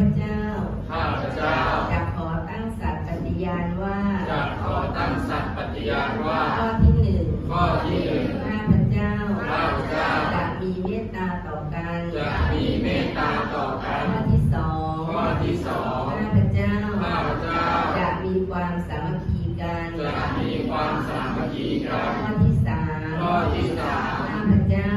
พเจ้า ข้าพเจ้าจะขอตั้งสัตย์ปฏิญาณว่า จะขอตั้งสัตย์ปฏิญาณว่า ข้อที่หนึ่งข้อที่หนึ่งข้าพเจ้าข้าพเจ้าจะมีเมตตาต่อกัน จะมีเมตตาต่อกัน ข้อที่สองข้อที่สองข้าพเจ้าข้าพเจ้าจะมีความสามัคคีกัน จะมีความสามัคคีกัน ข้อที่สามข้อที่สามข้าพเจ้า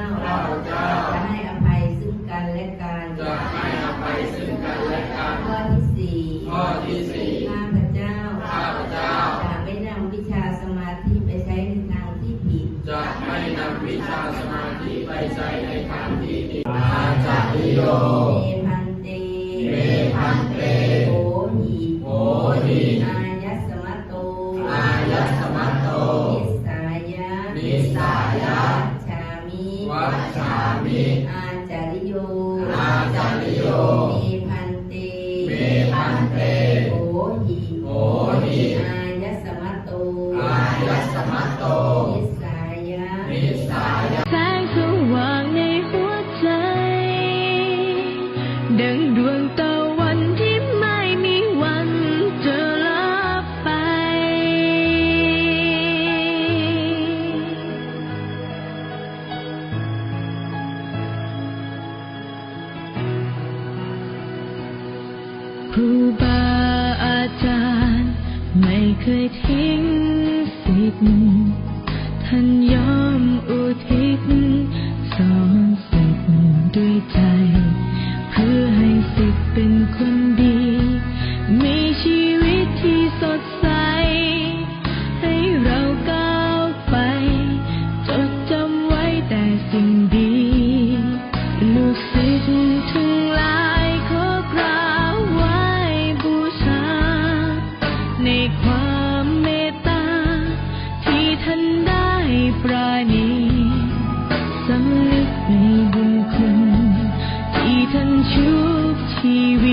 ไปใช้ในทางที่ผิดอาจาริโยเมพันเตเมพันเตโหหิโหหิอายัสสมะโตอายัสมัตโตนิสายะนิสายะวัชามิวัชามิอาจาริโยอาจาริโยเมพันเตเมพันเตโหหิโหหิอายัสสมะโตอายัสสมัตโต ดังดวงตะวันที่ไม่มีวันจะลับไป ครูบาอาจารย์ ไม่เคยทิ้งสิทธิ์ท่านยอมอุทิศ ฉันชุบชีวิต